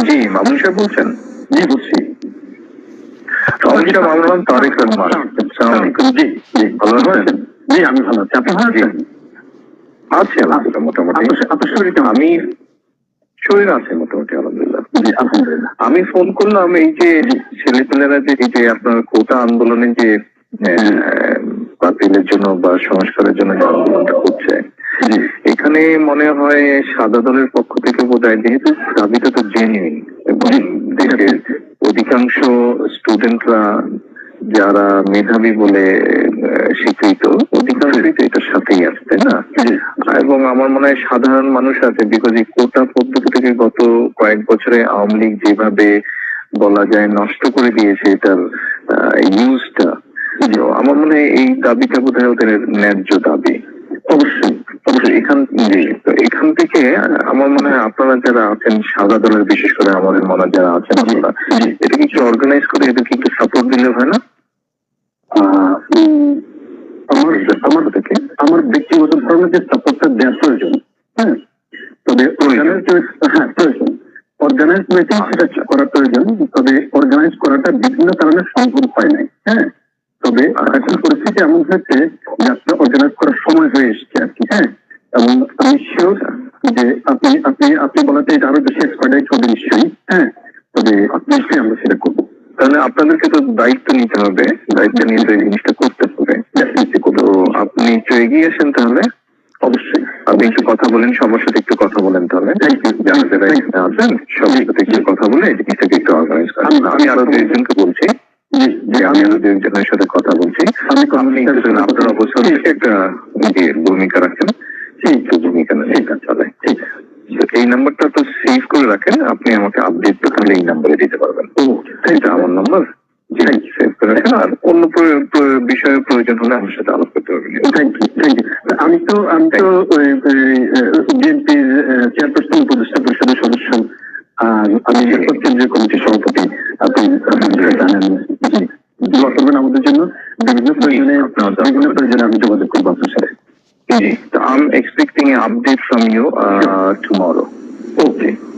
জি মামুন সাহেব বলছেন জি বুঝছি তারেক রহমান জি জি ভালো আছেন? জি আমি ভালো আছি। আপনি ভালো আছেন? আছে আলহামদুলিল্লাহ মোটামুটি। আপনার- শরীর? আমি শরীর আছে মোটামুটি আলহামদুলিল্লাহ। জি আলহামদুলিল্লাহ। আমি ফোন করলাম এই যে ছেলেপেলেরা যে এই যে আপনার কোটা আন্দোলনে যে বাতিলের জন্য বা সংস্কারের জন্য হয় সাদা দলের পক্ষ থেকে বোধ হয় যেহেতু দাবিটা তো জেনুইন এবং দেশের অধিকাংশ স্টুডেন্টরা যারা মেধাবী বলে স্বীকৃত অধিকাংশই তো এটার সাথেই না? এবং আমার মনে হয় সাধারণ মানুষ আছে বিকজ এই কোটা পদ্ধতি থেকে গত কয়েক বছরে আওয়ামী লীগ যেভাবে বলা যায় নষ্ট করে দিয়েছে এটার ইউজটা আমার মনে হয় এই দাবিটা বোধ হয় ওদের ন্যায্য দাবি। অবশ্যই অবশ্যই। এখান থেকে আমার মনে হয় আপনারা যারা আছেন সাদা দলের বিশেষ করে আমাদের মনে যারা আছেন আপনারা এটা কি একটু অর্গানাইজ করে এদেরকে একটু সাপোর্ট দিলে হয় না? আমার আমার থেকে আমার ব্যক্তিগত ধরনের যে সাপোর্টটা দেওয়া প্রয়োজন হ্যাঁ? তবে অর্গানাইজ হ্যাঁ প্রয়োজন। অর্গানাইজ ওয়েতে সেটা করা প্রয়োজন তবে অর্গানাইজ করাটা বিভিন্ন কারণে সম্ভব হয় নাই হ্যাঁ? তবে এখন পরিস্থিতি এমন হয়েছে যে আসলে অর্গানাইজ করার সময় হয়ে এসছে আর কি হ্যাঁ? এবং আমি শিওর যে আপনি আপনি আপনি বলাতে এটা আরও বেশি এক্সপার্টাইজ হবে নিশ্চয়ই হ্যাঁ? তবে নিশ্চয়ই আমরা সেটা করব। তাহলে আপনাদেরকে তো দায়িত্ব নিতে হবে দায়িত্ব নিয়ে তো এই জিনিসটা করতে হবে তো আপনি একটু এগিয়ে আসেন তাহলে অবশ্যই। আপনি একটু কথা বলেন সবার সাথে একটু কথা বলেন তাহলে। এখানে আছেন সবার সাথে একটু কথা বলে এই জিনিসটাকে একটু অর্গানাইজ করেন। আমি- আরও দু একজনকে বলছি যে আমি আরও দু একজনের সাথে কথা বলছি। আমি আপনার থেকে একটা ভূমিকা রাখেন। একটু ভূমিকা নেন চলে। এই নাম্বারটা তো সেভ করে রাখেন আপনি আমাকে আপডেট তো তাহলে এই নাম্বারে দিতে পারবেন। ও এটা আমার নাম্বার জি সেভ করে রাখেন আর অন্য বিষয়ে প্রয়োজন হলে আমার সাথে আলাপ করতে পারবেন। থ্যাংক ইউ থ্যাংক ইউ আমি তো আমি তো বিএনপির চেয়ারপারসন উপদেষ্টা পরিষদের সদস্য। আর আমি কেন্দ্রীয় কমিটির সভাপতি আপনি জানেন দোয়া করবেন আমাদের জন্য। বিভিন্ন প্রয়োজনে আপনার দোয়া বিভিন্ন প্রয়োজনে আমি যোগাযোগ করব আপনার সাথে। জি তো I am expecting a update from 嗯。